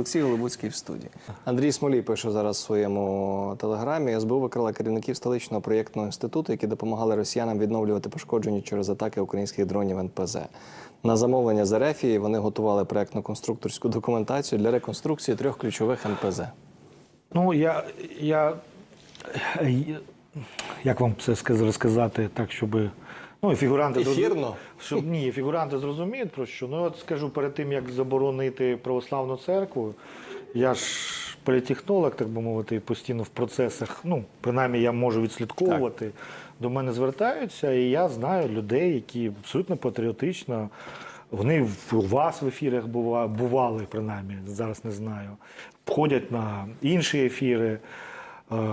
Олексій Голобуцький в студії. Андрій Смолій пише зараз в своєму телеграмі. СБУ викрила керівників столичного проєктного інституту, які допомагали росіянам відновлювати пошкоджені через атаки українських дронів НПЗ. На замовлення з Ерефії вони готували проєктно-конструкторську документацію для реконструкції трьох ключових НПЗ. Ну, я, я як вам це розказати так, щоб. Ну, і фігуранти Ефірно? Щоб ні, фігуранти зрозуміють про що. Ну, от скажу перед тим, як заборонити православну церкву, я ж політехнолог, так би мовити, постійно в процесах, ну, принаймні я можу відслідковувати. До мене звертаються, і я знаю людей, які абсолютно патріотично. Вони у вас в ефірах бува- бували, принаймні, зараз не знаю. Ходять на інші ефіри. Е,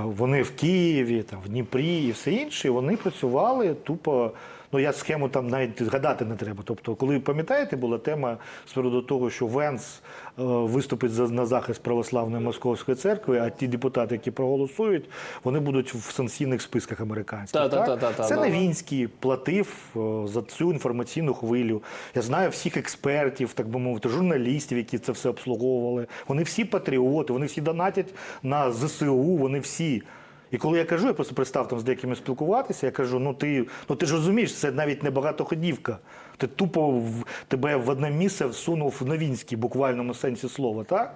Вони в Києві, там, в Дніпрі і все інше. Вони працювали тупо. Ну, я схему там навіть згадати не треба. Тобто, коли пам'ятаєте, була тема з приводу того, що Венс е, виступить за на захист православної московської церкви, а ті депутати, які проголосують, вони будуть в санкційних списках американських. Та-та-та-та-та. Це да. Новінський платив е, за цю інформаційну хвилю. Я знаю всіх експертів, так би мовити, журналістів, які це все обслуговували. Вони всі патріоти, вони всі донатять на ЗСУ, вони всі. І коли я кажу, я просто перестав там з деякими спілкуватися, я кажу: ну ти, ну ти ж розумієш, це навіть не багатоходівка. Ти тупо в, тебе в одне місце всунув в Новінський, буквальному сенсі слова, так?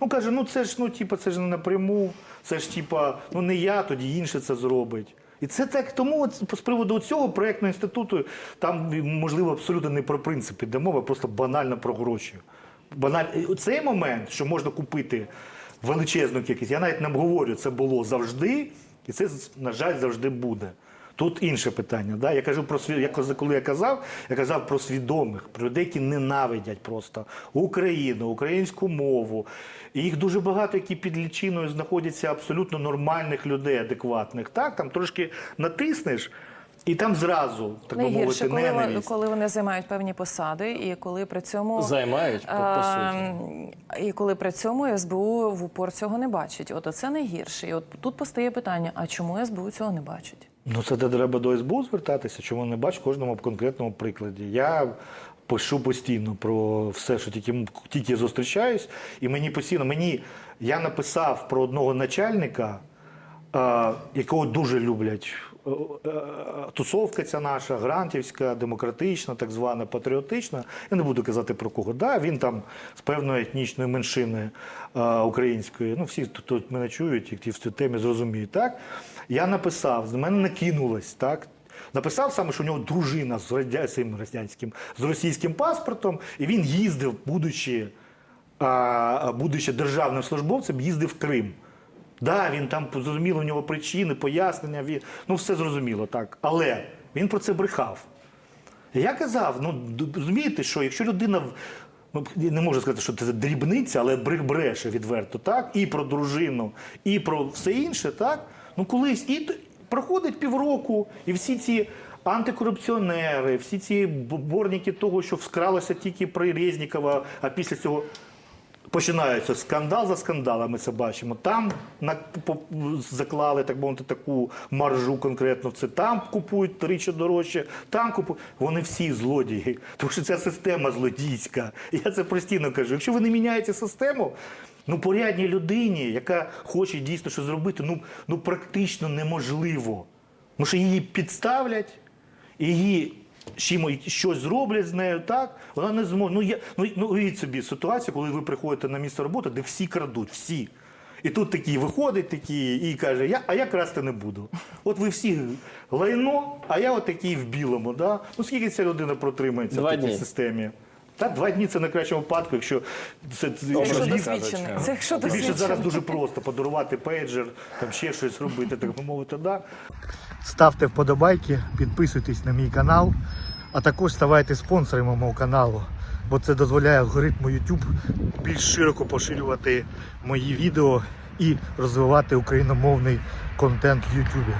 Ну каже, ну це ж ну, типа, це ж не напряму, це ж типа, ну не я, тоді інше це зробить. І це так, тому з приводу цього проєктного інституту там можливо абсолютно не про принципи йде мова, просто банально про гроші. Баналь... Цей момент, що можна купити величезну кількість, я навіть не говорю, це було завжди, і це, на жаль, завжди буде. Тут інше питання. Да? Я кажу про я коли я казав, я казав про свідомих, про людей, які ненавидять просто Україну, українську мову. І їх дуже багато, які під лічиною знаходяться абсолютно нормальних людей, адекватних. Так, там трошки натиснеш, і там зразу, так би мовити, коли, ненависть. коли вони займають певні посади, і коли при цьому Займають, по- по суті. Е, І коли при цьому СБУ в упор цього не бачить. От це найгірше. І от тут постає питання: а чому СБУ цього не бачить? Ну, це треба до СБУ звертатися, чому не бачу кожному конкретному прикладі. Я пишу постійно про все, що тільки, тільки зустрічаюсь, і мені постійно мені я написав про одного начальника, е, якого дуже люблять. Е, е, Тусовка ця наша, грантівська, демократична, так звана, патріотична. Я не буду казати про кого. Да, він там з певної етнічної меншини е, української. Ну, всі тут, мене чують, які в цій темі зрозуміють. Так? Я написав, з мене накинулось, так? Написав саме, що у нього дружина з радя- цим радянським, з російським паспортом, і він їздив, будучи, будучи державним службовцем, їздив в Крим. Да, він там зрозуміло, у нього причини, пояснення, він, ну все зрозуміло, так. Але він про це брехав. Я казав, ну розумієте, що якщо людина ну, не можу сказати, що це дрібниця, але бреше відверто, так, і про дружину, і про все інше, так. Ну колись і проходить півроку, і всі ці антикорупціонери, всі ці борники того, що вкралося тільки при Резнікова, а після цього починається скандал за скандалом, ми це бачимо. Там на, заклали, так мовити, таку маржу конкретно. Це там купують тричі дорожче, там купують. Вони всі злодії. Тому що ця система злодійська. Я це постійно кажу. Якщо ви не міняєте систему, ну порядній людині, яка хоче дійсно щось зробити, ну, ну практично неможливо. Тому що її підставлять, її чимось щось зроблять з нею, так вона не зможе. Ну я ну, ну уявіть собі ситуацію, коли ви приходите на місце роботи, де всі крадуть, всі. І тут такий виходить такий і каже: я, а я красти не буду. От ви всі лайно, а я от такий в білому. Да? Ну скільки ця людина протримається Два в такій дні. системі? Та два дні це на кращому випадку, якщо це, Якщо якщо досвідчений. Це якщо Тим більше досвідчений. зараз дуже просто подарувати пейджер, там ще щось робити, так би мовити, да. Ставте вподобайки, підписуйтесь на мій канал, а також ставайте спонсорами мого каналу, бо це дозволяє алгоритму YouTube більш широко поширювати мої відео і розвивати україномовний контент в YouTube.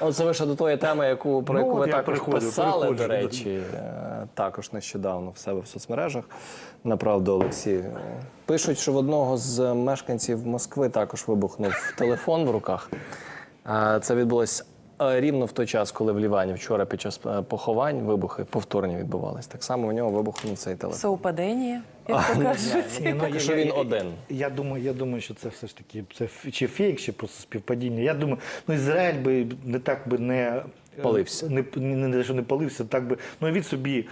Оце лише до тої теми, яку про Ну, яку ви також приходжу, писали, приходжу, до речі, да. також нещодавно в себе в соцмережах. Направду, Олексій. Е, Пишуть, що в одного з мешканців Москви також вибухнув телефон в руках. Е, Це відбулось е, рівно в той час, коли в Лівані вчора під час е, поховань вибухи повторні відбувались. Так само у нього вибухнув цей телефон. Совпадення, як то кажуть. Ні, ну, Поки що він один. Я думаю, я думаю, що це все ж таки це чи фейк, чи просто співпадіння. Я думаю, ну Ізраїль би не так би не Палився. Не, не, не, що не палився, так би. Ну від собі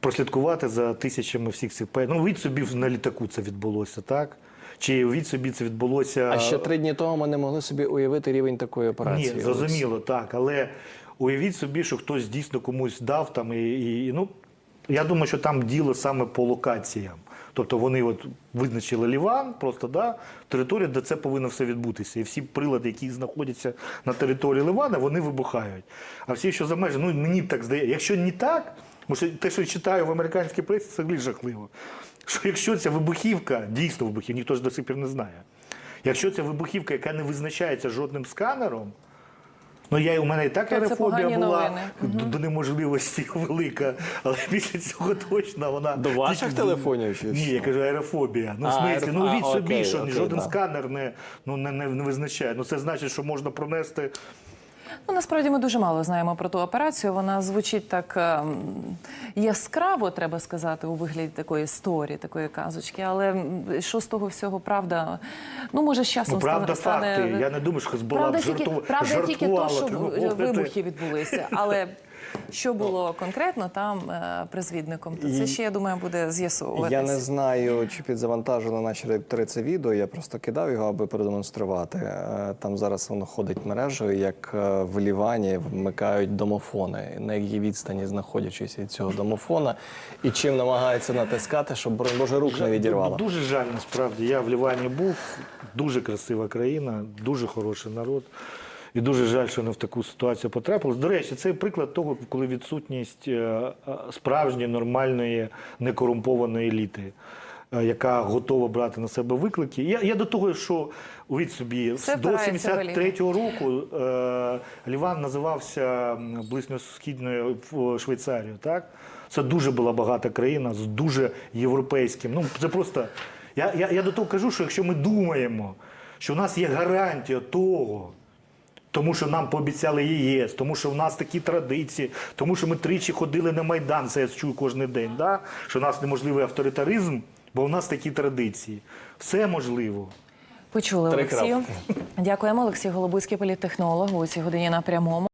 прослідкувати за тисячами всіх цих пе- Ну, від собі на літаку це відбулося, так? Чи від собі це відбулося. А ще три дні тому ми не могли собі уявити рівень такої операції. Ні, зрозуміло, так. Але уявіть собі, що хтось дійсно комусь дав там і, і, ну. Я думаю, що там діло саме по локаціям. Тобто вони от визначили Ліван, просто да, територія, де це повинно все відбутися. І всі прилади, які знаходяться на території Ливана, вони вибухають. А всі, що за межі, ну мені так здається, якщо не так, тому що те, що я читаю в американській пресі, це взагалі жахливо. Що якщо ця вибухівка, дійсно вибухівка, ніхто ж до сих пір не знає. Якщо ця вибухівка, яка не визначається жодним сканером, ну я у мене і так аерофобія була до, до неможливості велика, але після цього точно вона До ваших телефонів чи Ні, я кажу аерофобія. Ну, в смислі, ну від собі, окей, що окей, жоден да. сканер не, ну, не, не, не визначає. Ну це значить, що можна пронести. Ну, насправді ми дуже мало знаємо про ту операцію. Вона звучить так ем, яскраво, треба сказати, у вигляді такої історії, такої казочки. Але що з того всього правда? Ну, може, з часом Ну, правда, стане... факти. Я не думаю, що Хезбола Правда, б жартувала. правда тільки то, що вибухи відбулися. Але що було конкретно там е, призвідником, то це І- ще, я думаю, буде з'ясовуватися. Я не знаю, чи підзавантажено наші редактори це відео. Я просто кидав його, аби продемонструвати. Е, Там зараз воно ходить мережею, як е, в Лівані вмикають домофони, на якій відстані знаходячись від цього домофона, і чим намагаються натискати, щоб Боже рук не відірвало. Дуже жаль, насправді. Я в Лівані був. Дуже красива країна, дуже хороший народ. І дуже жаль, що не в таку ситуацію потрапилось. До речі, це приклад того, коли відсутність е, е, справжньої, нормальної, некорумпованої еліти, е, яка готова брати на себе виклики. Я, я до того, що увіть собі, Все до впирається 73-го року е, Ліван називався м, близькосхідною в- Швейцарією. Так? Це дуже була багата країна з дуже європейським. Ну, це просто. Я, я, я до того кажу, що якщо ми думаємо, що в нас є гарантія того, тому що нам пообіцяли ЄС, тому що в нас такі традиції, тому що ми тричі ходили на Майдан, це я чую кожен день, да? що в нас неможливий авторитаризм, бо в нас такі традиції. Все можливо. Почули Олексію. Дякуємо. Олексій Голобуцький, політтехнолог у цій годині на прямому.